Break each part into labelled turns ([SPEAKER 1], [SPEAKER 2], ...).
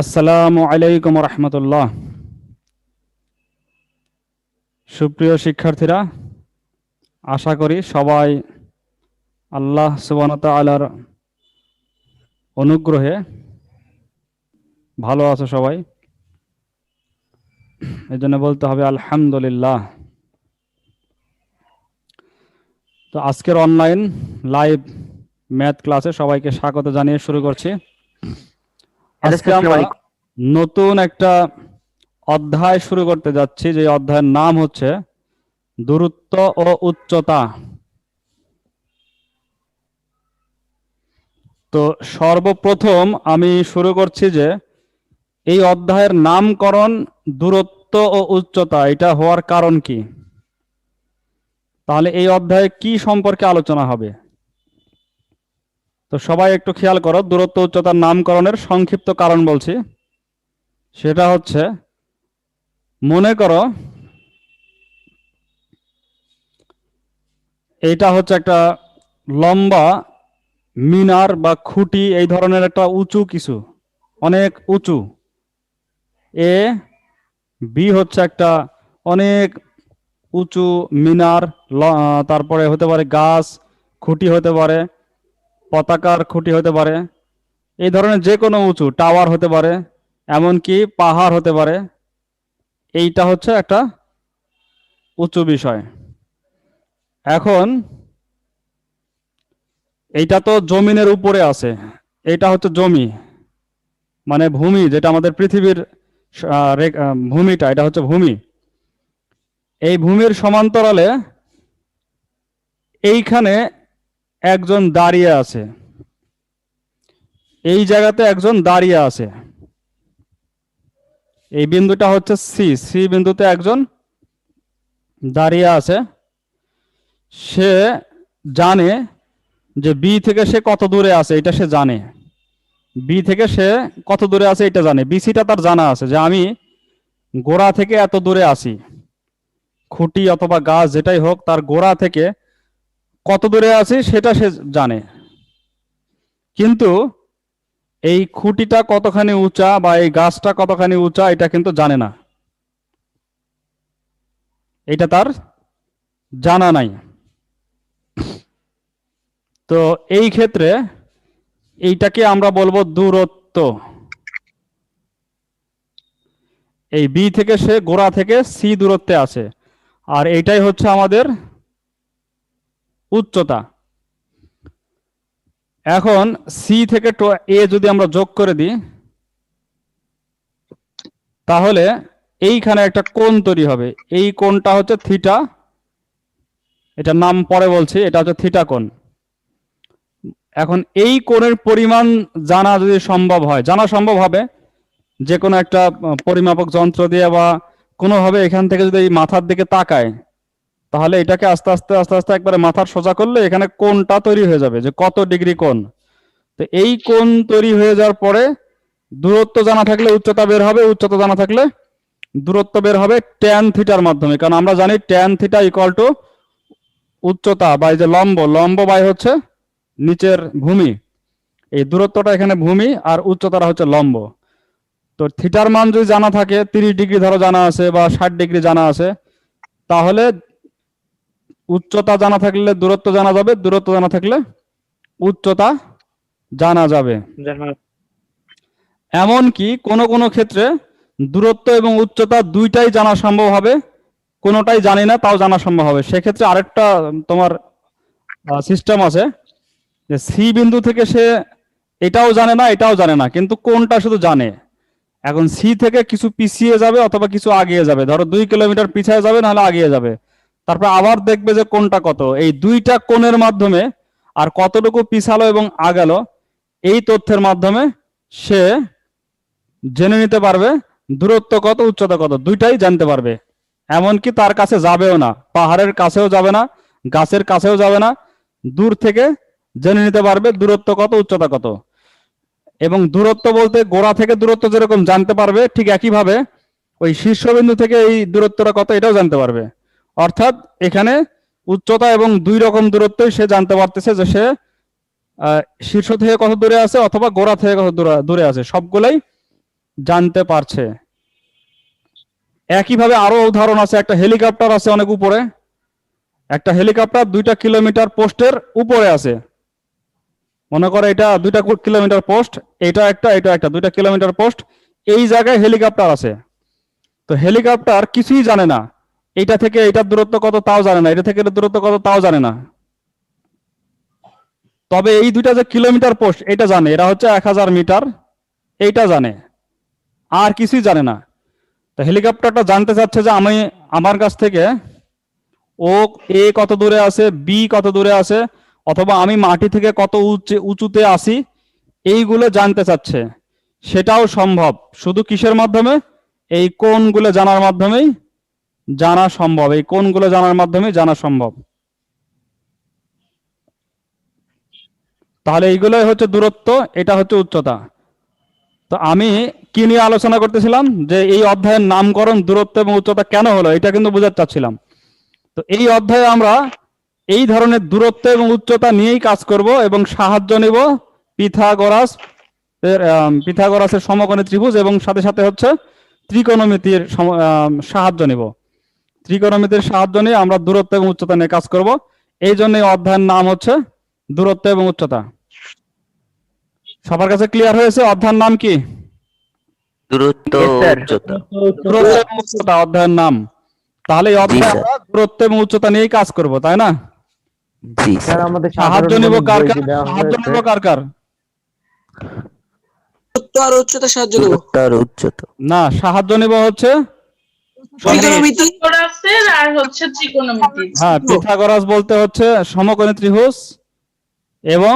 [SPEAKER 1] আসসালামু আলাইকুম রহমতুল্লাহ। সুপ্রিয় শিক্ষার্থীরা, আশা করি সবাই আল্লাহ সুবানত আলার অনুগ্রহে ভালো আছো সবাই। এই জন্য বলতে হবে আলহামদুলিল্লাহ। তো আজকের অনলাইন লাইভ ম্যাথ ক্লাসে সবাইকে স্বাগত জানিয়ে শুরু করছি। নতুন একটা অধ্যায় শুরু করতে যাচ্ছি যে অধ্যায়ের নাম হচ্ছে দূরত্ব ও উচ্চতা। তো সর্বপ্রথম আমি শুরু করছি যে এই অধ্যায়ের নামকরণ দূরত্ব ও উচ্চতা এটা হওয়ার কারণ কি? তাহলে এই অধ্যায়ে কি সম্পর্কে আলোচনা হবে? তো সবাই একটু খেয়াল করো, দূরত্ব, উচ্চতার নামকরণের সংক্ষিপ্ত কারণ বলছি। সেটা হচ্ছে, মনে করো এটা হচ্ছে একটা লম্বা মিনার বা খুঁটি, এই ধরনের একটা উঁচু কিছু, অনেক উঁচু। এ, বি হচ্ছে একটা অনেক উঁচু মিনার তারপরে হতে পারে গাছ, খুঁটি হতে পারে। পতাকার খুঁটি হতে পারে, এই ধরনের যে কোনো উঁচু, টাওয়ার হতে পারে, এমনকি পাহাড় হতে পারে, এইটা হচ্ছে একটা উঁচু বিষয়। এখন, এইটা তো জমিনের উপরে আছে এটা হচ্ছে জমি মানে ভূমি, যেটা আমাদের পৃথিবীর ভূমিটা, এটা হচ্ছে ভূমি। এই ভূমির সমান্তরালে এইখানে একজন দাঁড়িয়ে আছে। এই জায়গাতে একজন দাঁড়িয়ে আছে। এই বিন্দুটা হচ্ছে সি সি বিন্দুতে একজন দাঁড়িয়ে আছে। সে জানে যে বি থেকে সে কত দূরে আছে, এটা সে জানে। বি থেকে সে কত দূরে আছে, এটা জানে। বিসিটা তার জানা আছে যে আমি গোড়া থেকে এত দূরে আছি। খুঁটি অথবা গাছ যেটাই হোক, তার গোড়া থেকে কত দূরে আছি সেটা সে জানে। কিন্তু এই খুঁটিটা কতখানি উঁচা বা এই গাছটা কতখানি উঁচা, এটা কিন্তু জানে না। এটা তার জানা নাই। তো এই ক্ষেত্রে এইটাকে আমরা বলব দূরত্ব। এই বি থেকে সে গোড়া থেকে সি দূরত্বে আছে। আর এইটাই হচ্ছে আমাদের উচ্চতা। এখন সি থেকে এ যদি আমরা যোগ করে দিই, তাহলে এইখানে একটা কোণ তৈরি হবে। এই কোণটা হচ্ছে থিটা এটার নাম পরে বলছি, এটা হচ্ছে থিটা কোণ। এখন এই কোণের পরিমাণ জানা যদি সম্ভব হয়, জানা সম্ভব হবে যে কোনো একটা পরিমাপক যন্ত্র দিয়ে বা কোনোভাবে এখান থেকে যদি এই মাথার দিকে তাকায় তাহলে এটাকে আস্তে আস্তে আস্তে আস্তে একবারে মাথার সোজা করলে এখানে কোনটা তৈরি হয়ে যাবে, যে কত ডিগ্রি কোন তো এই কোন তৈরি হয়ে যাওয়ার পরে দূরত্ব জানা থাকলে উচ্চতা বের হবে, উচ্চতা জানা থাকলে দূরত্ব বের হবে ট্যান থিটার মাধ্যমে। কারণ আমরা জানি ট্যান থিটা ইকুয়াল টু উচ্চতা বা এই যে লম্ব লম্ব বাই হচ্ছে নিচের ভূমি। এই দূরত্বটা এখানে ভূমি আর উচ্চতাটা হচ্ছে লম্ব। তো থিটার মান যদি জানা থাকে, তিরিশ ডিগ্রি ধরো জানা আছে বা ষাট ডিগ্রি জানা আছে, তাহলে উচ্চতা জানা থাকলে দূরত্ব জানা যাবে দূরত্ব জানা থাকলে উচ্চতা জানা যাবে। এমন কি কোনো কোনো ক্ষেত্রে দূরত্ব এবং উচ্চতা দুইটাই জানা সম্ভব হবে কোনোটাই জানি না তাও জানা সম্ভব হবে। সেক্ষেত্রে আরেকটা তোমার সিস্টেম আছে যে সি বিন্দু থেকে সে এটাও জানে না এটাও জানে না কিন্তু কোনটা শুধু জানে। এখন সি থেকে কিছু পিছিয়ে যাবে অথবা কিছু আগিয়ে যাবে। ধরো দুই কিলোমিটার পিছিয়ে যাবে নাহলে আগিয়ে যাবে। তারপর আবার দেখবে যে কোনটা কত। এই দুইটা কোণের মাধ্যমে আর কতটুকু পিছালো এবং আগালো, এই তথ্যের মাধ্যমে সে জেনে নিতে পারবে দূরত্ব কত, উচ্চতা কত, দুইটাই জানতে পারবে। এমনকি তার কাছে যাবেও না, পাহাড়ের কাছেও যাবে না, গাছের কাছেও যাবে না, দূর থেকে জেনে নিতে পারবে দূরত্ব কত, উচ্চতা কত। এবং দূরত্ব বলতে গোড়া থেকে দূরত্ব যেরকম জানতে পারবে, ঠিক একইভাবে ওই শীর্ষবিন্দু থেকে এই দূরত্বটা কত, এটাও জানতে পারবে। অর্থাৎ এখানে উচ্চতা এবং দুই রকম দূরত্বই সে জানতে পারতেছে যে সে শীর্ষ থেকে কত দূরে আছে অথবা গোড়া থেকে কত দূরে আছে, সবগুলাই জানতে পারছে। একইভাবে আরও উদাহরণ আছে, একটা হেলিকপ্টার আছে অনেক উপরে। একটা হেলিকপ্টার দুইটা কিলোমিটার পোস্টের উপরে আছে। মনে করে এটা দুইটা কিলোমিটার পোস্ট, এটা একটা এটা একটা, দুইটা কিলোমিটার পোস্ট, এই জায়গায় হেলিকপ্টার আছে। তো হেলিকপ্টার কিছুই জানে না। এটা থেকে এটার দূরত্ব কত তাও জানে না, এটা থেকে দূরত্ব কত তাও জানে না। তবে এই দুইটা যে কিলোমিটার পোস্ট এটা জানে, এরা হচ্ছে এক হাজার মিটার, এইটা জানে, আর কিছুই জানে না। তো হেলিকপ্টারটা জানতে চাচ্ছে যে আমি, আমার কাছ থেকে ও এ কত দূরে আছে, বি কত দূরে আছে, অথবা আমি মাটি থেকে কত উঁচু, উঁচুতে আসি, এইগুলো জানতে চাচ্ছে। সেটাও সম্ভব। শুধু কিসের মাধ্যমে? এই কোনগুলো জানার মাধ্যমেই জানা সম্ভব। এই কোনগুলো জানার মাধ্যমে জানা সম্ভব। তাহলে এইগুলোই হচ্ছে দূরত্ব, এটা হচ্ছে উচ্চতা। তো আমি কি নিয়ে আলোচনা করতেছিলাম? যে এই অধ্যায়ের নামকরণ দূরত্ব এবং উচ্চতা কেন হলো, এটা কিন্তু বোঝাতে চাচ্ছিলাম। তো এই অধ্যায়ে আমরা এই ধরনের দূরত্ব এবং উচ্চতা নিয়েই কাজ করব এবং সাহায্য নেব পিথাগোরাস পিথাগোরাসের সমকোণী ত্রিভুজ এবং সাথে সাথে হচ্ছে ত্রিকোণমিতির সাহায্য নেব। ত্রিকোণমিতির সাহায্য নিয়ে আমরা দূরত্ব এবং উচ্চতা নিয়ে কাজ করব। এই জন্য অধ্যায়ের নাম হচ্ছে দূরত্ব এবং উচ্চতা। সবার কাছে ক্লিয়ার হয়েছে? অধ্যায়ের নাম কি?
[SPEAKER 2] দূরত্ব উচ্চতা।
[SPEAKER 1] দূরত্ব এবং উচ্চতা অধ্যায়ের নাম। তাহলে এই অধ্যায়ে আমরা দূরত্ব এবং উচ্চতা নিয়েই কাজ করব তাই না?
[SPEAKER 2] জি
[SPEAKER 3] স্যার
[SPEAKER 2] স্যার।
[SPEAKER 3] আমাদের
[SPEAKER 1] সাহায্য নিব কার কার? সাহায্য। নেব কার কার?
[SPEAKER 4] দূরত্ব আর উচ্চতা সাহায্য নেব।
[SPEAKER 2] দূরত্ব আর উচ্চতা।
[SPEAKER 1] না সাহায্য নেব হচ্ছে
[SPEAKER 4] ত্রিকোণমিতি।
[SPEAKER 5] পিথাগোরাসের আর হচ্ছে ত্রিকোণমিতি
[SPEAKER 1] হ্যাঁ পিথাগোরাস বলতে হচ্ছে সমকোণী ত্রিভুজ এবং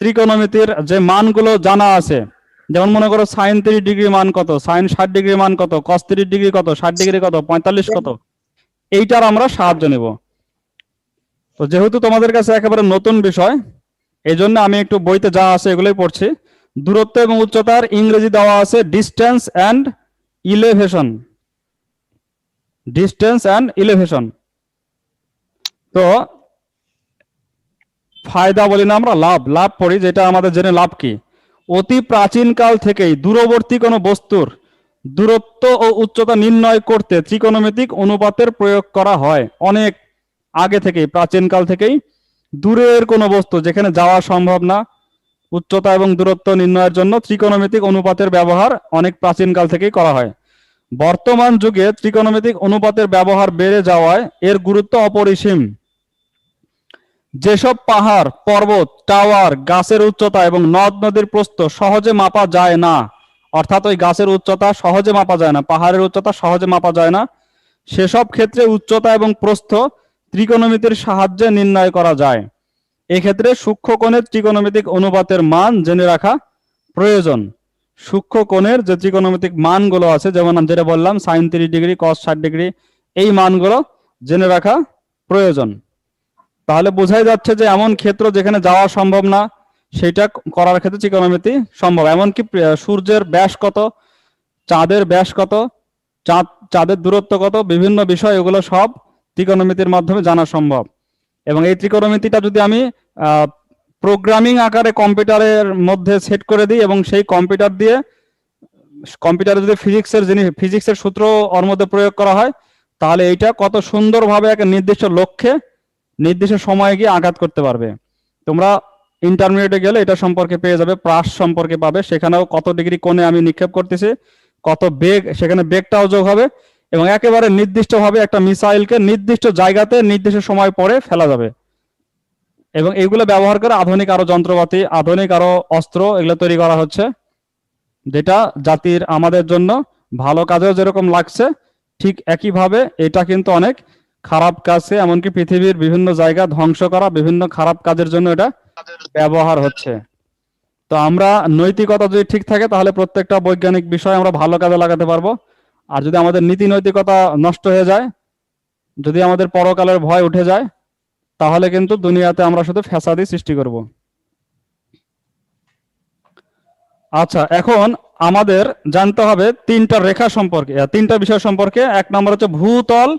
[SPEAKER 1] ত্রিকোণমিতির যে মানগুলো জানা আছে যেমন মনে করো সাইন তিরিশ ডিগ্রি মান কত সাইন ষাট ডিগ্রি মান কত কস তিরিশ ডিগ্রি কত ষাট ডিগ্রি কত পঁয়তাল্লিশ কত এইটার আমরা সাহায্য নেব। তো যেহেতু তোমাদের কাছে একেবারে নতুন বিষয় এই জন্য আমি একটু বইতে যা আছে এগুলোই পড়ছি। দূরত্ব এবং উচ্চতার ইংরেজি দেওয়া আছে distance and elevation distance and elevation তো, ফায়দা বলি না আমরা, লাভ। লাভ পড়ি যেটা আমাদের জেনে লাভ কি? অতি প্রাচীনকাল থেকেই দূরবর্তী কোনো বস্তুর দূরত্ব ও উচ্চতা নির্ণয় করতে ত্রিকোণমিতিক অনুপাতের প্রয়োগ করা হয়। অনেক আগে থেকেই প্রাচীনকাল থেকেই দূরের কোনো বস্তু যেখানে যাওয়া সম্ভব না, উচ্চতা এবং দূরত্ব নির্ণয়ের জন্য ত্রিকোণমিতিক অনুপাতের ব্যবহার অনেক প্রাচীনকাল থেকেই করা হয়। বর্তমান যুগে ত্রিকোণমিতিক অনুপাতের ব্যবহার বেড়ে যাওয়ায় এর গুরুত্ব অপরিসীম। যেসব পাহাড়, পর্বত, টাওয়ার, গাছের উচ্চতা এবং নদ নদীর প্রস্থ সহজে মাপা যায় না, অর্থাৎ ওই গাছের উচ্চতা সহজে মাপা যায় না, পাহাড়ের উচ্চতা সহজে মাপা যায় না, সেসব ক্ষেত্রে উচ্চতা এবং প্রস্থ ত্রিকোণমিতির সাহায্যে নির্ণয় করা যায়। এক্ষেত্রে সূক্ষ্ম কোণের ত্রিকোণমিতিক অনুপাতের মান জেনে রাখা প্রয়োজন। সূক্ষ্ম কোণের যে ত্রিকোণমিতিক মানগুলো আছে, যেমন আমি যেটা বললাম সাইন তিরিশ ডিগ্রি কস ষাট ডিগ্রি এই মানগুলো জেনে রাখা প্রয়োজন। তাহলে বোঝাই যাচ্ছে যে এমন ক্ষেত্র যেখানে যাওয়া সম্ভব না, সেটা করার ক্ষেত্রে ত্রিকোণমিতি সম্ভব। এমনকি সূর্যের ব্যাস কত, চাঁদের ব্যাস কত, চাঁদ, চাঁদের দূরত্ব কত, বিভিন্ন বিষয়, এগুলো সব ত্রিকোণমিতির মাধ্যমে জানা সম্ভব। এবং এই ত্রিকোণমিতিটা যদি আমি প্রোগ্রামিং আকারে কম্পিউটারের মধ্যে সেট করে দিই এবং সেই কম্পিউটার দিয়ে কম্পিউটারে যদি ফিজিক্সের জিনিস ফিজিক্সের সূত্র ওর মধ্যে প্রয়োগ করা হয়, তাহলে এইটা কত সুন্দরভাবে একটা নির্দিষ্ট লক্ষ্যে, নির্দিষ্ট সময়ে গিয়ে আঘাত করতে পারবে। তোমরা ইন্টারমিডিয়েটে গেলে এটা সম্পর্কে পেয়ে যাবে প্রাস সম্পর্কে পাবে, সেখানেও কত ডিগ্রি কোণে আমি নিক্ষেপ করতেছি, কত বেগ, সেখানে বেগটাও যোগ হবে এবং একেবারে নির্দিষ্টভাবে একটা মিসাইলকে নির্দিষ্ট জায়গাতে নির্দিষ্ট সময় পরে ফেলা যাবে। এবং এগুলো ব্যবহার করে আধুনিক আরও যন্ত্রপাতি, আধুনিক আরও অস্ত্র এগুলো তৈরি করা হচ্ছে। যেটা জাতির আমাদের জন্য ভালো কাজেও যেরকম লাগছে, ঠিক একইভাবে এটা কিন্তু অনেক খারাপ কাজে, এমনকি পৃথিবীর বিভিন্ন জায়গা ধ্বংস করা, বিভিন্ন খারাপ কাজের জন্য এটা ব্যবহার হচ্ছে। তো আমরা নৈতিকতা যদি ঠিক থাকে, তাহলে প্রত্যেকটা বৈজ্ঞানিক বিষয় আমরা ভালো কাজে লাগাতে পারব। আর যদি আমাদের নীতি নৈতিকতা নষ্ট হয়ে যায়, যদি আমাদের পরকালের ভয় উঠে যায় তাহলে কিন্তু দুনিয়াতে আমরা শুধু ফ্যাসাদি সৃষ্টি করব। আচ্ছা এখন আমাদের জানতে হবে তিনটা রেখা সম্পর্কে। তিনটা বিষয় সম্পর্কে। এক নম্বর হচ্ছে ভূতল,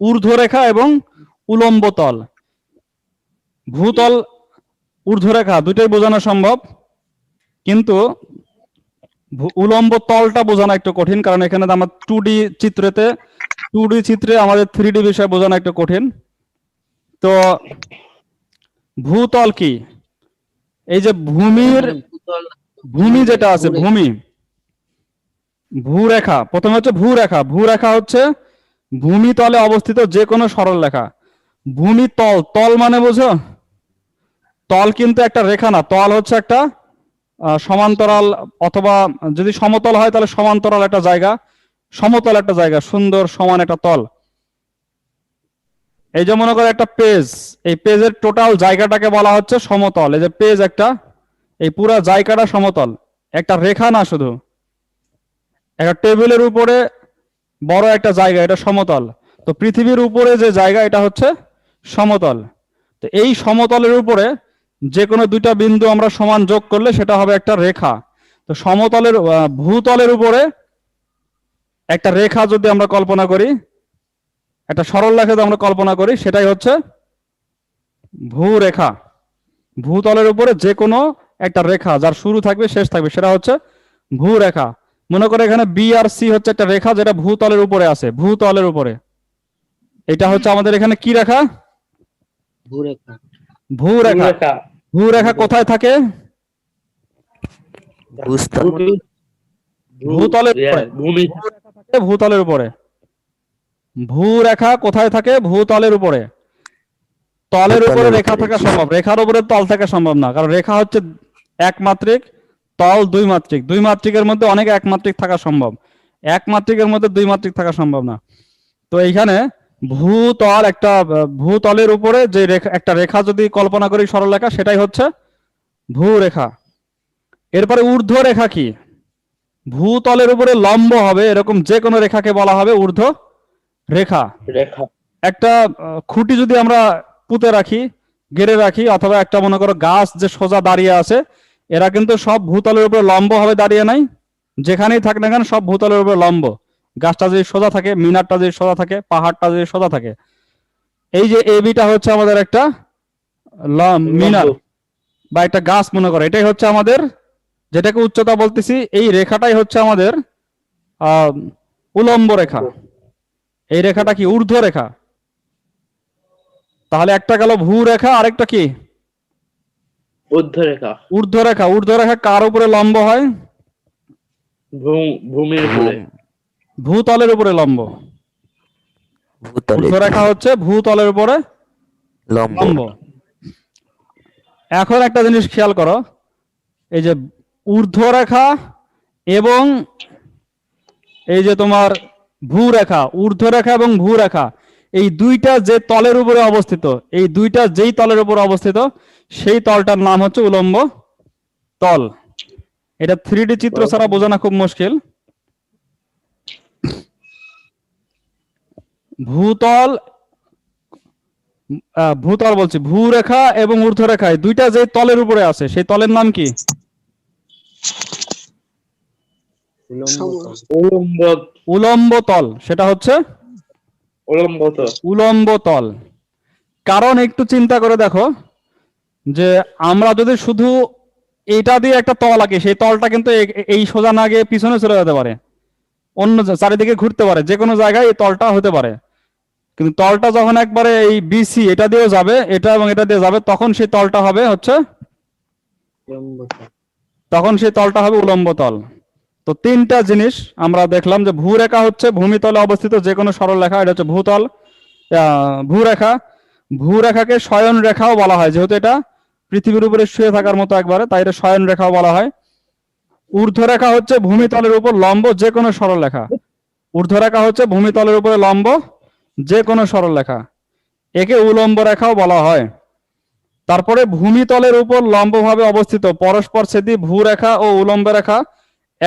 [SPEAKER 1] ঊর্ধ্বরেখা এবং উলম্ব তল ভূতল, ঊর্ধ্বরেখা দুটোই বোঝানো সম্ভব, কিন্তু উলম্ব তলটা বোঝানো একটু কঠিন, কারণ এখানে আমার টু ডি চিত্রেতে টু ডি চিত্রে আমাদের থ্রি ডি বিষয় বোঝানো একটু কঠিন। তো ভূতল কি? এই যে ভূমির ভূমি যেটা আছে ভূমি। ভূরেখা। প্রথমে হচ্ছে ভূরেখা। ভূরেখা হচ্ছে ভূমি তলে অবস্থিত যে কোনো সরল রেখা। ভূমি তল তল মানে বোঝো? তল কিন্তু একটা রেখা না। তল হচ্ছে একটা আহ, সমান্তরাল অথবা যদি সমতল হয় তাহলে সমান্তরাল একটা জায়গা। সমতল একটা জায়গা সুন্দর সমান একটা তল। এই যে মনে করো একটা পেজ এই পেজের টোটাল জায়গাটাকে বলা হচ্ছে সমতল। এই যে পেজ একটা, এই পুরা জায়গাটা সমতল। একটা রেখা না শুধু। একটা টেবিলের উপরে বড় একটা জায়গা, এটা সমতল। তো পৃথিবীর উপরে যে জায়গা, এটা হচ্ছে সমতল। তো এই সমতলের উপরে যে কোনো দুইটা বিন্দু আমরা সমান যোগ করলে সেটা হবে একটা রেখা। তো সমতলের ভূতলের উপরে একটা রেখা যদি আমরা কল্পনা করি একটা সরল রেখা যদি আমরা কল্পনা করি সেটাই হচ্ছে ভূরেখা। ভূতলের উপরে যে কোনো একটা রেখা যার শুরু থাকবে শেষ থাকবে সেটা হচ্ছে ভূরেখা। মনে করে এখানে বি আর সি হচ্ছে একটা রেখা যেটা ভূতলের উপরে আছে ভূতলের উপরে। এটা হচ্ছে আমাদের এখানে কি রেখা? ভূরেখা। ভূরেখা। কোথায় থাকে? ভূতলের উপরে। ভূতলের উপরে। ভূরেখা কোথায় থাকে? ভূতলের উপরে। তলের উপরে রেখা থাকা সম্ভব। রেখার উপরে তল থাকা সম্ভব না। কারণ রেখা হচ্ছে এক মাত্রিক তল দুই মাত্রিক। দুই মাত্রিকের মধ্যে অনেক এক মাত্রিক থাকা সম্ভব। এক মাত্রিকের মধ্যে দুই মাত্রিক থাকা সম্ভব না। তো এইখানে ভূতল একটা ভূতলের উপরে যে রেখা একটা রেখা যদি কল্পনা করি সরলরেখা সেটাই হচ্ছে ভূরেখা। এরপরে ঊর্ধ্ব রেখা কি? ভূতলের উপরে লম্ব হবে এরকম যে কোনো রেখাকে বলা হবে ঊর্ধ্ব রেখা।
[SPEAKER 3] রেখা।
[SPEAKER 1] একটা খুঁটি যদি আমরা পুঁতে রাখি গেড়ে রাখি অথবা একটা মনে করো গাছ যে সোজা দাঁড়িয়ে আছে এরা কিন্তু সব ভূতলের উপরে লম্ব হবে দাঁড়িয়ে নাই। যেখানেই থাক না কেন সব ভূতলের উপরে লম্ব। গাছটা যদি সোজা থাকে মিনারটা যদি সোজা থাকে পাহাড়টা যদি সোজা থাকে। এই যে এবিটা হচ্ছে আমাদের একটা মিনার বা একটা গাছ মনে করো। এটাই হচ্ছে আমাদের যেটাকে উচ্চতা বলতেছি এই রেখাটাই হচ্ছে আমাদের আহ, উলম্ব রেখা। এই রেখাটা কি ঊর্ধ্ব রেখা? তাহলে একটা গেল ভূ রেখা আরেকটা কি?
[SPEAKER 3] ঊর্ধ্ব রেখা।
[SPEAKER 1] ঊর্ধ্ব রেখা ঊর্ধ্ব রেখা কার উপরে লম্ব হয়?
[SPEAKER 3] ভূ- ভূমির উপরে।
[SPEAKER 1] ভূতলের উপরে লম্ব। ঊর্ধ্ব রেখা হচ্ছে ভূতলের উপরে
[SPEAKER 2] লম্ব।
[SPEAKER 1] লম্ব। এখন একটা জিনিস খেয়াল করো এই যে ঊর্ধ্ব রেখা এবং এই যে তোমার ভূরেখা ঊর্ধ্ব রেখা এবং ভূরেখা। এই দুইটা যে তলের উপরে অবস্থিত এই দুইটা যেই তলের উপরে অবস্থিত সেই তলটার নাম হচ্ছে উলম্ব তল। এটা থ্রি ডি চিত্র ছাড়া বোঝানো খুব মুশকিল। ভূতল আহ, ভূতল বলছি ভূরেখা এবং ঊর্ধ্বরেখা দুইটা যে তলের উপরে আছে সেই তলের নাম কি?
[SPEAKER 3] উলম্ব
[SPEAKER 1] উলম্ব তল সেটা হচ্ছে?
[SPEAKER 3] উলম্ব তো
[SPEAKER 1] উলম্ব তল কারণ একটু চিন্তা করে দেখো যে আমরা যদি শুধু এটা দিয়ে একটা তল আঁকি সেই তলটা কিন্তু এই সোজা না গিয়ে পিছনে চলে যেতে পারে। অন্য চারিদিকে ঘুরতে পারে যে কোনো জায়গায় এই তলটা হতে পারে। কিন্তু তলটা যখন একবারে এই বিসি এটা দিয়েও যাবে এটা এবং এটা দিয়ে যাবে তখন সেই তলটা হবে হচ্ছে? তখন সেই তলটা হবে উলম্ব তল তো তিনটা জিনিস আমরা দেখলাম যে ভূরেখা হচ্ছে ভূমিতলে অবস্থিত যে কোনো সরল রেখা, এটা হচ্ছে ভূতল ভূরেখা। ভূরেখাকে শয়ন রেখাও বলা হয়, যেহেতু এটা পৃথিবীর উপরে শুয়ে থাকার মতো একবারে, তাই এটা শয়ন রেখাও বলা হয়। ঊর্ধ্বরেখা হচ্ছে ভূমিতলের উপর লম্ব যে কোনো সরল রেখা। ঊর্ধ্বরেখা হচ্ছে ভূমিতলের উপরে লম্ব যে কোনো সরল রেখা। একে উলম্ব রেখাও বলা হয়। তারপরে ভূমিতলের উপর লম্বভাবে অবস্থিত পরস্পর ছেদি ভূরেখা ও উলম্ব রেখা।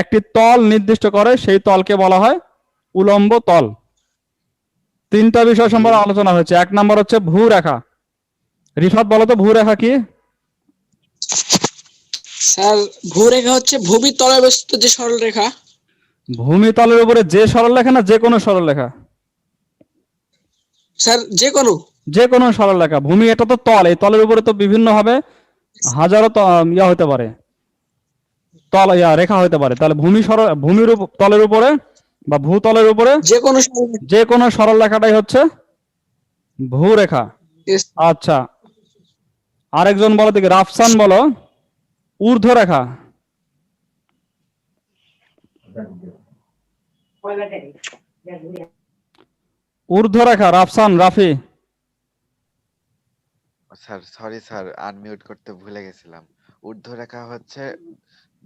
[SPEAKER 1] একটি তল নির্দিষ্ট করে সেই তলকে বলা হয় উলম্ব তল। তিনটা বিষয় সম্পর্কে আলোচনা হয়েছে। এক নম্বর হচ্ছে ভূরেখা। রিফাত বলো তো ভূরেখা কি?
[SPEAKER 4] স্যার হচ্ছে ভূমির তলে অবস্থিত যে সরল রেখা।
[SPEAKER 1] ভূমিতলের উপরে যে সরল রেখা না যে কোনো সরল রেখা?
[SPEAKER 4] স্যার যে কোনো।
[SPEAKER 1] যে কোনো সরল রেখা। ভূমি এটা তো তল এই তলের উপরে তো বিভিন্ন হবে হাজারো ইয়া হতে পারে। তল ইয়া রেখা হতে পারে। তাহলে ভূমি সর ভূমির তলের উপরে বা ভূতলের উপরে
[SPEAKER 4] যে কোনো
[SPEAKER 1] যে কোনো সরল রেখাটাই হচ্ছে ভূরেখা। আচ্ছা। আরেকজন বলো দেখি রাফসান বলো। ঊর্ধ্ব রেখা ঊর্ধ্ব রেখা Rafsan Rafi.
[SPEAKER 6] Sir sorry sir unmute করতে ভুলে গেছিলাম। ঊর্ধ্বরেখা হচ্ছে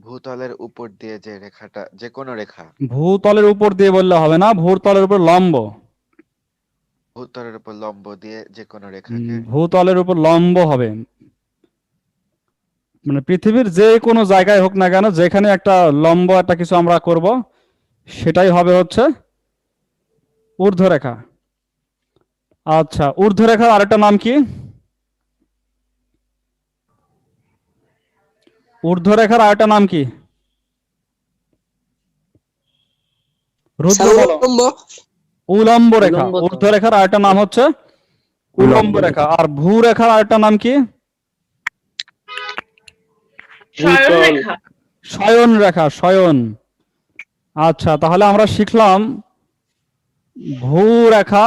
[SPEAKER 6] ভূতলের উপর দিয়ে যে রেখাটা যে কোনো রেখা।
[SPEAKER 1] ভূতলের উপর দিয়ে বললে হবে না ভূতলের উপর লম্ব।
[SPEAKER 6] ভূতলের উপর লম্ব দিয়ে যে কোনো রেখাকে।
[SPEAKER 1] ভূতলের উপর লম্ব হবে। মানে পৃথিবীর যে কোনো জায়গায় হোক না কেন যেখানে একটা লম্ব একটা কিছু আমরা করব সেটাই হবে হচ্ছে ঊর্ধ্বরেখা। আচ্ছা ঊর্ধ্বরেখার আরেকটা নাম কি? ঊর্ধ্বরেখার আরেকটা নাম কি?
[SPEAKER 4] উলম্ব।
[SPEAKER 1] উলম্ব রেখা। ঊর্ধ্বরেখার আরেকটা নাম হচ্ছে উলম্ব রেখা আর ভূ রেখার আরেকটা নাম কি?
[SPEAKER 5] শয়ন রেখা
[SPEAKER 1] শয়ন। রেখা শয়ন আচ্ছা তাহলে আমরা শিখলাম ভূরেখা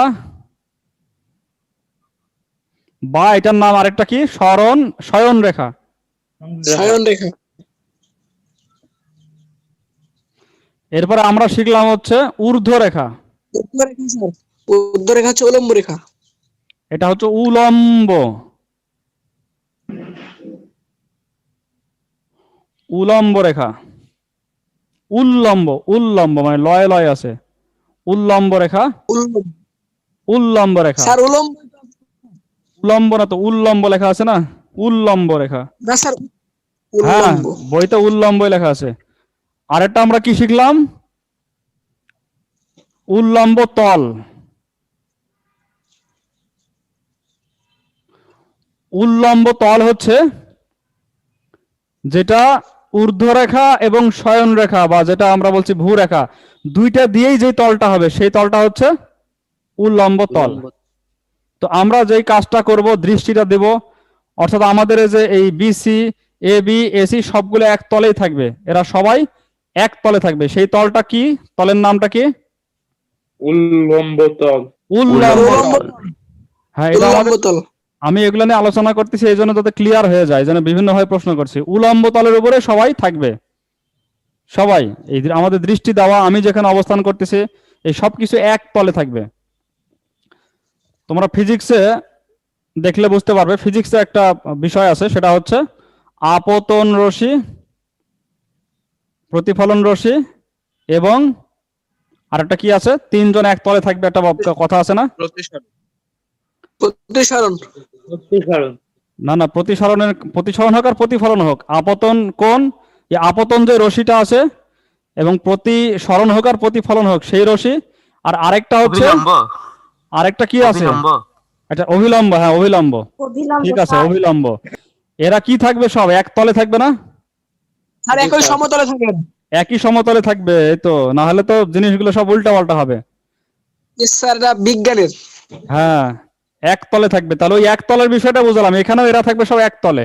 [SPEAKER 1] বা এটার নাম আরেকটা কি? স্মরণ শয়ন রেখা এরপরে আমরা শিখলাম হচ্ছে ঊর্ধ্ব রেখা
[SPEAKER 4] উর্ধ্ব রেখা হচ্ছে উলম্ব রেখা।
[SPEAKER 1] এটা হচ্ছে উলম্ব। উলম্ব রেখা। উল্লম্ব উল্লম্ব মানে লয় লয় আছে। উল্লম্ব রেখা।
[SPEAKER 4] উলম্ব
[SPEAKER 1] উল্লম্ব রেখা।
[SPEAKER 4] স্যার উলম্ব
[SPEAKER 1] উল্লম্ব না তো উল্লম্ব লেখা আছে না? উল্লম্ব রেখা।
[SPEAKER 4] না স্যার
[SPEAKER 1] হ্যাঁ বইতে উল্লম্ব লেখা আছে। আরেকটা আমরা কি শিখলাম? উল্লম্ব তল। উল্লম্ব তল হচ্ছে যেটা ঊর্ধ্বরেখা এবং শয়ন রেখা বা যেটা আমরা বলছি ভূরেখা। দুইটা দিয়েই যে তলটা হবে সেই তলটা হচ্ছে উল্লম্ব তল। তো আমরা যেই কাজটা করব দৃষ্টিটা দেব অর্থাৎ আমাদের এই যে এই বিসি এ বি এসি সবগুলো এক তলেই থাকবে। এরা সবাই এক তলে থাকবে। সেই তলটা কি? তলের নামটা কি?
[SPEAKER 3] উল্লম্ব তল।
[SPEAKER 1] উল্লম্ব তল। হ্যাঁ এটা আমাদের
[SPEAKER 4] তল।
[SPEAKER 1] আমি এগুলো নিয়ে আলোচনা করতেছি এই জন্য যাতে ক্লিয়ার হয়ে যায় যেন বিভিন্ন ভাবে প্রশ্ন করছি। উলম্ব তলের উপরে সবাই থাকবে। সবাই। এই আমাদের দৃষ্টি দেওয়া আমি যেখানে অবস্থান করতেছি এই সবকিছু এক তলে থাকবে। তোমরা ফিজিক্সে দেখলে বুঝতে পারবে ফিজিক্সে একটা বিষয় আছে সেটা হচ্ছে আপতন রশ্মি প্রতিফলন রশ্মি এবং আরেকটা কি আছে? তিনজন এক তলে থাকবে একটা কথা আছে না?
[SPEAKER 4] প্রতিসরণ।
[SPEAKER 3] প্রতিসরণ।
[SPEAKER 1] না না প্রতিসরণের প্রতিসরণ হোক আর প্রতিফলন হোক আপতন কোন আপতন যে রশিটা আছে এবং প্রতিসরণ হোক আর প্রতিফলন হোক সেই রশি আর আরেকটা হচ্ছে আরেকটা কি আছে? এটা অভিলম্ব হ্যাঁ অভিলম্ব। ঠিক আছে অভিলম্ব। এরা কি থাকবে সব? এক তলে থাকবে না?
[SPEAKER 4] স্যার একই সমতলে থাকেন।
[SPEAKER 1] একই সমতলে থাকবে এই তো। না হলে তো জিনিসগুলো সব উল্টা পাল্টা হবে।
[SPEAKER 4] Yes, স্যার এটা বিজ্ঞানের।
[SPEAKER 1] হ্যাঁ এক তলে থাকবে। তাহলে ওই এক তলের বিষয়টা বুঝলাম। এখানেও এরা থাকবে সব এক তলে।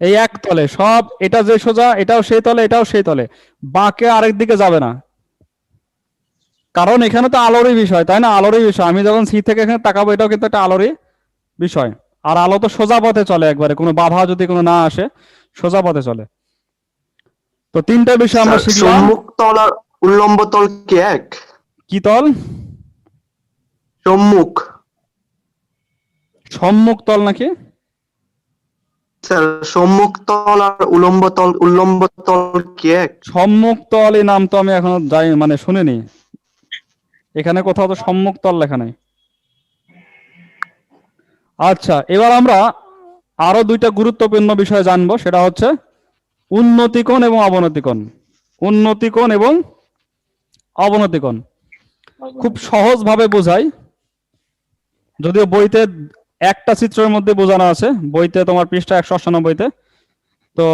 [SPEAKER 1] এই এক তলে সব এটা যে সোজা এটাও সেই তলে এটাও সেই তলে। বাঁকে আরেক দিকে যাবে না। কারণ এখানে তো আলোরই বিষয় তাই না? আলোরই বিষয়। আমি যখন সি থেকে এখানে তাকাবো এটাও কিন্তু একটা আলোরই বিষয়। আর আলো তো সোজা পথে চলে একবারে কোনো বাধা যদি কোনো না আসে সোজা পথে চলে। তো তিনটা বিষয় আমরা শিখলাম।
[SPEAKER 7] সম্মুখ তল আর উল্লম্ব তল কি এক?
[SPEAKER 1] কি তল?
[SPEAKER 7] সম্মুখ।
[SPEAKER 1] সম্মুখ তল নাকি?
[SPEAKER 7] স্যার সম্মুখ তল আর উলম্ব তল উল্লম্ব তল কি এক?
[SPEAKER 1] সম্মুখ তল এই নাম তো আমি এখনও যাই মানে শুনিনি। এখানে কোথাও তো সম্মুখ তল লেখা নাই। আচ্ছা এবার আমরা আরও দুইটা গুরুত্বপূর্ণ বিষয় জানব, সেটা হচ্ছে উন্নতিকোণ এবং অবনতিকোণ। উন্নতিকোণ এবং অবনতিকোণ। খুব সহজ ভাবে বোঝাই, যদিও বইতে একটা চিত্রের মধ্যে বোঝানো আছে, বইতে তোমার পৃষ্ঠা একশো অষ্টানব্বইতে তো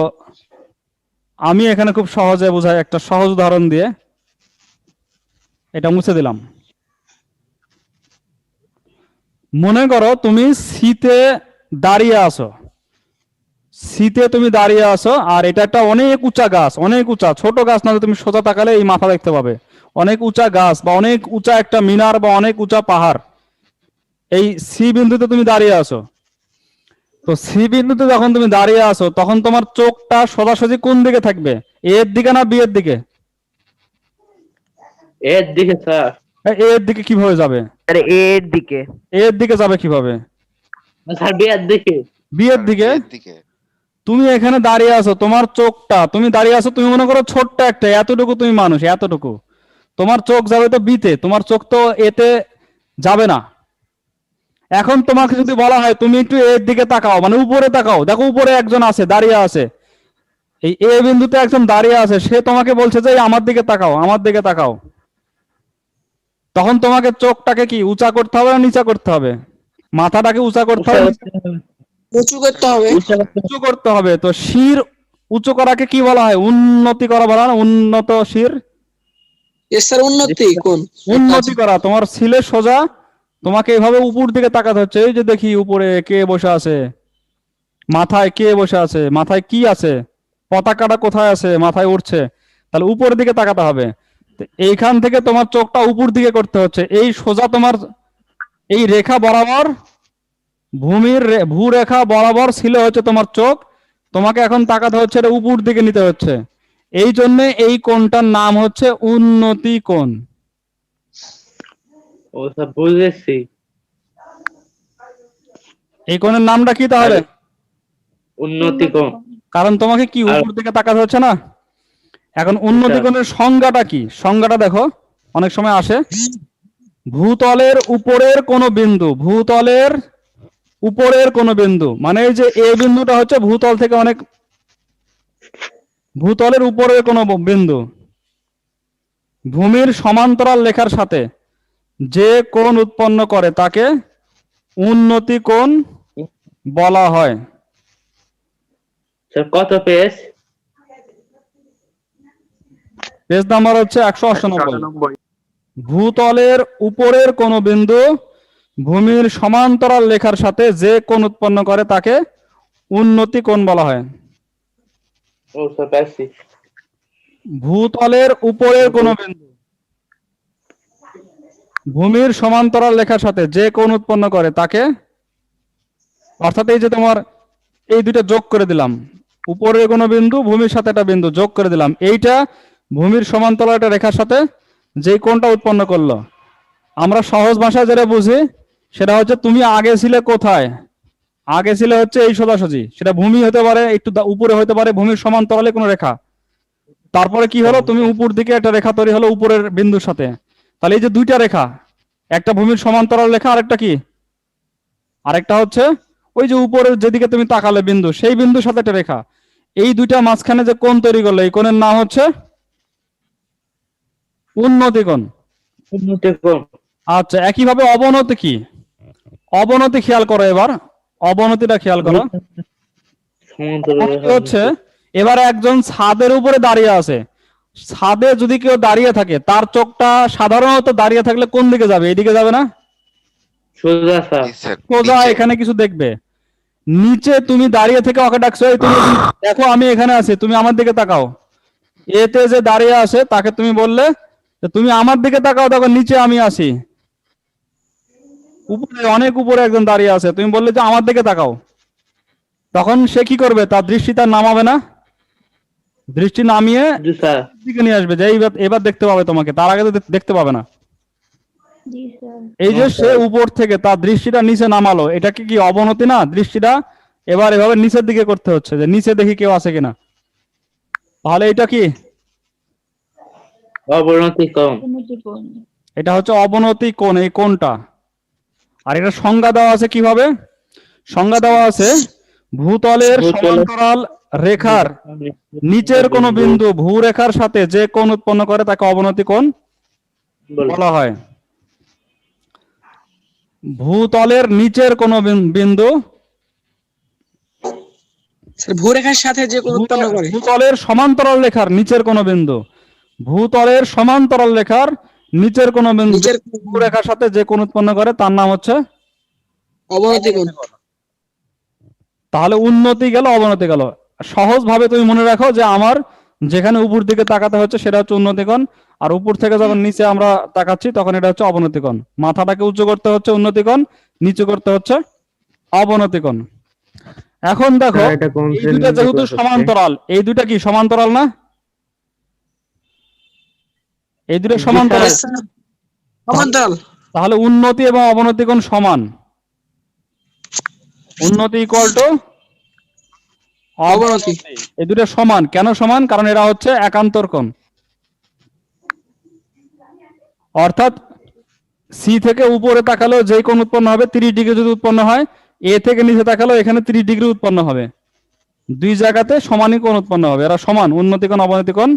[SPEAKER 1] আমি এখানে খুব সহজে বোঝাই, একটা সহজ উদাহরণ দিয়ে এটা মুছে দিলাম। মনে করো তুমি শীতে দাঁড়িয়ে আছো। শীতে তুমি দাঁড়িয়ে আছো আর এটা একটা অনেক উঁচা গাছ অনেক উঁচা। ছোট গাছ না তুমি সোজা তাকালে এই মাথা দেখতে পাবে। অনেক উঁচা গাছ বা অনেক উঁচা একটা মিনার বা অনেক উঁচা পাহাড়। এই সি বিন্দুতে তুমি দাঁড়িয়ে আছো। তো সি বিন্দুতে যখন তুমি দাঁড়িয়ে আছো তখন তোমার চোখটা সোজাসুজি কোন দিকে থাকবে? এর দিকে না বি এর দিকে?
[SPEAKER 3] এর দিকে স্যার।
[SPEAKER 1] এর দিকে কীভাবে যাবে?
[SPEAKER 2] স্যার এর দিকে।
[SPEAKER 1] এর দিকে যাবে কীভাবে?
[SPEAKER 3] স্যার বিয়ের দিকে।
[SPEAKER 1] বি এর দিকে?
[SPEAKER 6] এর দিকে।
[SPEAKER 1] তুমি এখানে দাঁড়িয়ে আছো তোমার চোখটা তুমি দাঁড়িয়ে আছো তুমি মনে করো ছোট্ট একটা এতটুকু তুমি মানুষ এতটুকু। তোমার চোখ যাবে তো বিতে তোমার চোখ তো এতে যাবে না। এখন তোমাকে যদি বলা হয় তুমি একটু এর দিকে তাকাও মানে উপরে তাকাও দেখো উপরে একজন আছে দাঁড়িয়ে আছে। এই এ বিন্দুতে একজন দাঁড়িয়ে আছে সে তোমাকে বলছে যে আমার দিকে তাকাও আমার দিকে তাকাও। তখন তোমাকে চোখটাকে কি উঁচা করতে হবে না নিচা করতে হবে? মাথাটাকে উঁচা করতে হবে?
[SPEAKER 4] উঁচু করতে হবে।
[SPEAKER 1] উঁচু করতে হবে। তো শির উঁচু করাকে কি বলা হয়? উন্নতি করা বলা না? উন্নত শির?
[SPEAKER 4] স্যার উন্নতি কোন?
[SPEAKER 1] উন্নতি করা। তোমার ছিলে সোজা তোমাকে এভাবে উপর দিকে তাকাতে হচ্ছে। এই যে দেখি উপরে কে বসে আছে? মাথায় কে বসে আছে? মাথায় কি আছে? পতাকাটা কোথায় আছে? মাথায় উঠছে। তাহলে উপরের দিকে তাকাতে হবে। এইখান থেকে তোমার চোখটা উপর দিকে করতে হচ্ছে। এই সোজা তোমার এই রেখা বরাবর ভূমির ভূরেখা বরাবর ছিল হচ্ছে তোমার চোখ। তোমাকে এখন তাকাতে হচ্ছে এটা উপর দিকে নিতে হচ্ছে। এই জন্য এই কোণটার নাম হচ্ছে উন্নতি কোণ।
[SPEAKER 3] ও স্যার বুঝেছি।
[SPEAKER 1] এই কোণের নামটা কি তাহলে?
[SPEAKER 3] উন্নতি কম
[SPEAKER 1] কারণ তোমাকে কি উপর দিকে তাকাতে হচ্ছে না? এখন উন্নতি। কোণের সংজ্ঞাটা কি? সংজ্ঞাটা দেখো অনেক সময় আসে। ভূতলের উপরের কোন বিন্দু ভূতলের উপরের কোন বিন্দু মানে এই যে এ বিন্দুটা হচ্ছে ভূতল থেকে অনেক ভূতলের উপরের কোন বিন্দু। ভূমির সমান্তরাল লেখার সাথে যে কোণ উৎপন্ন করে তাকে উন্নতি কোণ বলা হয়।
[SPEAKER 3] স্যার কত পেজ?
[SPEAKER 1] পেজ নাম্বার হচ্ছে একশো
[SPEAKER 7] আটানব্বই।
[SPEAKER 1] ভূতলের উপরের কোন বিন্দু ভূমির সমান্তরাল লেখার সাথে যে কোণ উৎপন্ন করে তাকে উন্নতি কোণ বলা হয়। ভূতলের উপরের কোন বিন্দু ভূমির সমান্তরাল লেখার সাথে যে কোণ উৎপন্ন করে তাকে অর্থাৎ এই যে তোমার এই দুইটা যোগ করে দিলাম উপরের কোন বিন্দু ভূমির সাথে একটা বিন্দু যোগ করে দিলাম এইটা ভূমির সমান্তরাল একটা রেখার সাথে যে কোণটা উৎপন্ন করল। আমরা সহজ ভাষায় যেটা বুঝি, সেটা হচ্ছে তুমি আগে ছিলে কোথায়? আগে ছিলে হচ্ছে এই সোজাসুজি। সেটা ভূমি হতে পারে, একটু উপরে হতে পারে, ভূমির সমান্তরালে কোনো রেখা। তারপরে কি হলো? তুমি উপর দিকে একটা রেখা তৈরি হলো উপরের বিন্দুর সাথে। তাহলে এই যে দুইটা রেখা, একটা ভূমির সমান্তরাল রেখা, আরেকটা কি? আরেকটা হচ্ছে ওই যে উপরের যেদিকে তুমি তাকালে বিন্দু, সেই বিন্দুর সাথে একটা রেখা। এই দুইটা মাঝখানে যে কোণ তৈরি করল, এই কোণের নাম হচ্ছে উন্নতি কোণ
[SPEAKER 3] উন্নতি
[SPEAKER 1] আচ্ছা একইভাবে অবনতি কি? অবনতি খেয়াল করো এবার। অবনতিটা খেয়াল করো। হচ্ছে এবার একজন ছাদের উপরে দাঁড়িয়ে আছে। ছাদে যদি কেউ দাঁড়িয়ে থাকে তার চোখটা সাধারণত দাঁড়িয়ে থাকলে কোন দিকে যাবে? এইদিকে যাবে না?
[SPEAKER 3] সোজা।
[SPEAKER 1] এখানে কিছু দেখবে। নিচে তুমি দাঁড়িয়ে থেকে ওকে ডাকছো তুমি দেখো আমি এখানে আছি তুমি আমার দিকে তাকাও। এতে যে দাঁড়িয়ে আছে তাকে তুমি বললে তুমি আমার দিকে তাকাও দেখো নিচে আমি আছি। উপরে অনেক উপরে একজন দাঁড়িয়ে আছে। তুমি বললে যে আমার দিকে তাকাও। তখন সে কি করবে? তার দৃষ্টি তার নামাবে না? দৃষ্টি নামিয়ে দিকে নিয়ে আসবে যে এইবার এবার দেখতে পাবে তোমাকে। তার আগে তো দেখতে পাবে না। এই যে সে উপর থেকে তার দৃষ্টিটা নিচে নামালো এটা কি কি অবনতি না? দৃষ্টিটা এবার এভাবে নিচের দিকে করতে হচ্ছে যে নিচে দেখি কেউ আছে কিনা। তাহলে এটা কি?
[SPEAKER 3] অবনতি
[SPEAKER 5] কোণ।
[SPEAKER 1] এটা হচ্ছে অবনতি কোণ এই কোণটা। আর এটা সংজ্ঞা দেওয়া আছে কীভাবে? সংজ্ঞা দেওয়া আছে ভূতলের সমান্তরাল রেখার নিচের কোন বিন্দু ভূরেখার সাথে যে কোণ উৎপন্ন করে তাকে অবনতি কোণ
[SPEAKER 3] বলা।
[SPEAKER 1] হয়। ভূতলের নিচের কোন বিন্দু
[SPEAKER 4] স্যার ভূরেখার সাথে যে কোণ উৎপন্ন করে।
[SPEAKER 1] ভূতলের সমান্তরাল রেখার নিচের কোন বিন্দু ভূতলের সমান্তরাল রেখার নিচের কোন বিন্দু
[SPEAKER 4] নিচের
[SPEAKER 1] ভূরেখার সাথে যে কোণ উৎপন্ন করে তার নাম হচ্ছে
[SPEAKER 4] অবনতি কোণ।
[SPEAKER 1] তাহলে উন্নতি গেল অবনতি গেল। সহজভাবে তুমি মনে রাখো যে আমার যেখানে উপর দিকে তাকাতে হচ্ছে সেটা হচ্ছে উন্নতিকোণ আর উপর থেকে যখন নিচে আমরা তাকাচ্ছি তখন এটা হচ্ছে অবনতিকোণ মাথাটাকে উঁচু করতে হচ্ছে উন্নতিকোণ নিচু করতে হচ্ছে অবনতিকোণ এখন দেখো
[SPEAKER 3] কোন
[SPEAKER 1] এই দুটা যেহেতু সমান্তরাল এই দুটা কি সমান্তরাল না? এই দুটো সমান্তরাল।
[SPEAKER 4] সমান্তরাল।
[SPEAKER 1] তাহলে উন্নতি এবং অবনতি কোণ সমান? উন্নতি ইকুয়াল টু
[SPEAKER 4] অবনতি।
[SPEAKER 1] এই দুটো সমান। কেন সমান? কারণ এরা হচ্ছে একান্তর কোণ। অর্থাৎ সি থেকে উপরে তাকালেও যে কোণ উৎপন্ন হবে তিরিশ ডিগ্রি যদি উৎপন্ন হয় এ থেকে নিচে তাকালেও এখানে তিরিশ ডিগ্রি উৎপন্ন হবে। দুই জায়গাতে সমানই কোণ উৎপন্ন হবে। এরা সমান। উন্নতি কোণ অবনতি কোণ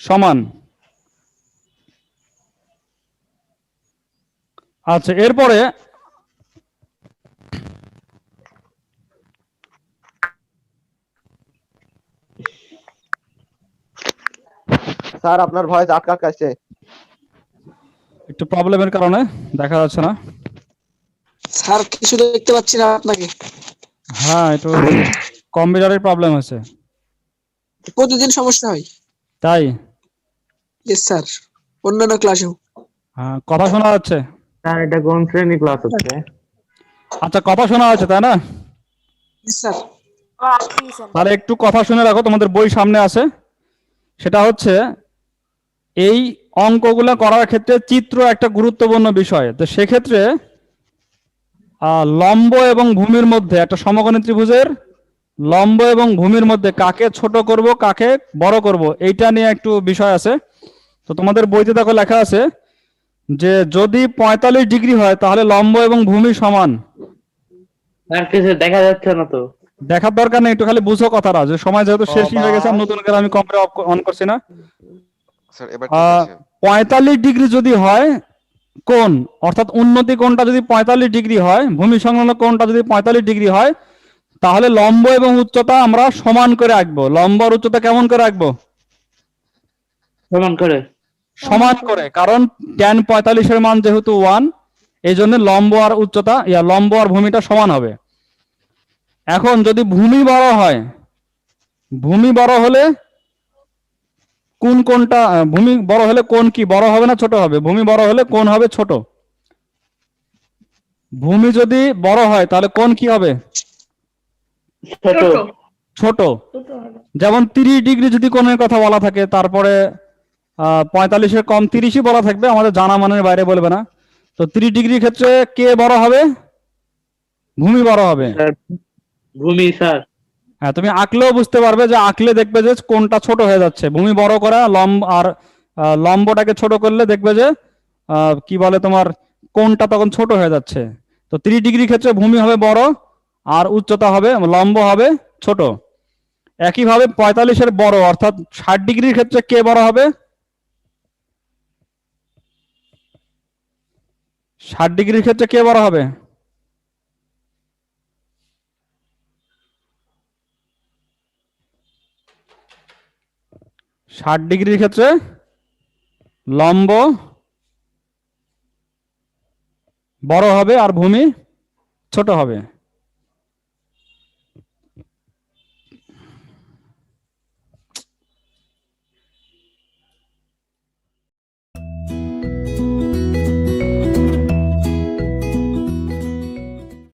[SPEAKER 1] সমান। আচ্ছা এরপরে
[SPEAKER 8] স্যার আপনার ভয়েস আটকা আটকাচ্ছে
[SPEAKER 1] একটু প্রবলেমের কারণে দেখা যাচ্ছে না।
[SPEAKER 4] স্যার কিছু দেখতে পাচ্ছি না আপনাকে।
[SPEAKER 1] হ্যাঁ একটু কম্পিউটারের প্রবলেম আছে
[SPEAKER 4] প্রতিদিন সমস্যা হয়।
[SPEAKER 1] তাই?
[SPEAKER 4] ইয়েস স্যার অন্যান্য ক্লাসেও।
[SPEAKER 1] হ্যাঁ কথা শোনা যাচ্ছে।
[SPEAKER 3] স্যার এটা কোন শ্রেণি ক্লাস হচ্ছে?
[SPEAKER 1] আচ্ছা কথা শোনা যাচ্ছে তাই না?
[SPEAKER 4] স্যার।
[SPEAKER 1] তাহলে একটু কথা শুনে রাখো তোমাদের বই সামনে আছে। সেটা হচ্ছে এই অঙ্কগুলো করার ক্ষেত্রে চিত্র একটা গুরুত্বপূর্ণ বিষয়। তো সেক্ষেত্রে আহ, লম্ব এবং ভূমির মধ্যে একটা সমকোণী ত্রিভুজের লম্ব এবং ভূমির মধ্যে কাকে ছোট করব কাকে বড় করব এইটা নিয়ে একটু বিষয় আছে। তো তোমাদের বইতে দেখো লেখা আছে যে যদি পঁয়তাল্লিশ ডিগ্রি হয় তাহলে লম্ব এবং ভূমি সমান।
[SPEAKER 3] আর কিছু দেখা যাচ্ছে না তো।
[SPEAKER 1] দেখার দরকার নেই একটু খালি বুঝো কথাটা যে সময় যেহেতু শেষ হয়ে গেছে নতুন করে আমি কম্পিউটার অন করছি না। আহ, পঁয়তাল্লিশ ডিগ্রি যদি হয় কোন অর্থাৎ উন্নতি কোণটা যদি পঁয়তাল্লিশ ডিগ্রি হয় ভূমি সংলগ্ন কোণটা যদি পঁয়তাল্লিশ ডিগ্রি হয় তাহলে লম্ব এবং উচ্চতা আমরা সমান করে আঁকবো। লম্ব আর উচ্চতা কেমন করে আঁকবো?
[SPEAKER 3] সমান করে।
[SPEAKER 1] সমান করে কারণ ট্যান পঁয়তাল্লিশের মান যেহেতু ওয়ান এই জন্য লম্ব আর উচ্চতা ইয়া লম্ব আর ভূমিটা সমান হবে। এখন যদি ভূমি বড় হয় ভূমি বড় হলে কোন কোনটা ভূমি বড় হলে কোন কি বড় হবে না ছোট হবে? ভূমি বড় হলে কোন হবে ছোট? ভূমি যদি বড় হয় তাহলে কোন কি হবে?
[SPEAKER 3] ছোট।
[SPEAKER 1] ছোট। যেমন তিরিশ ডিগ্রি যদি কোণের কথা বলা থাকে তারপরে পঁয়তাল্লিশের কম তিরিশই বলা থাকবে আমাদের জানা মানের বাইরে বলবে না। তো তিরিশ ডিগ্রির ক্ষেত্রে কে বড় হবে? ভূমি বড় হবে।
[SPEAKER 3] ভূমি স্যার।
[SPEAKER 1] হ্যাঁ তুমি আঁকলেও বুঝতে পারবে যে আঁকলে দেখবে যে কোনটা ছোট হয়ে যাচ্ছে। ভূমি বড় করা লম্ব আর লম্বটাকে ছোট করলে দেখবে যে কি বলে তোমার কোনটা তখন ছোট হয়ে যাচ্ছে। তো ত্রিশ ডিগ্রি ক্ষেত্রে ভূমি হবে বড় আর উচ্চতা হবে লম্ব হবে ছোট। একইভাবে পঁয়তাল্লিশের বড় অর্থাৎ ষাট ডিগ্রির ক্ষেত্রে কে বড় হবে? ষাট ডিগ্রির ক্ষেত্রে কে বড় হবে? ষাট ডিগ্রির ক্ষেত্রে লম্ব, বড় হবে আর ভূমি ছোট হবে।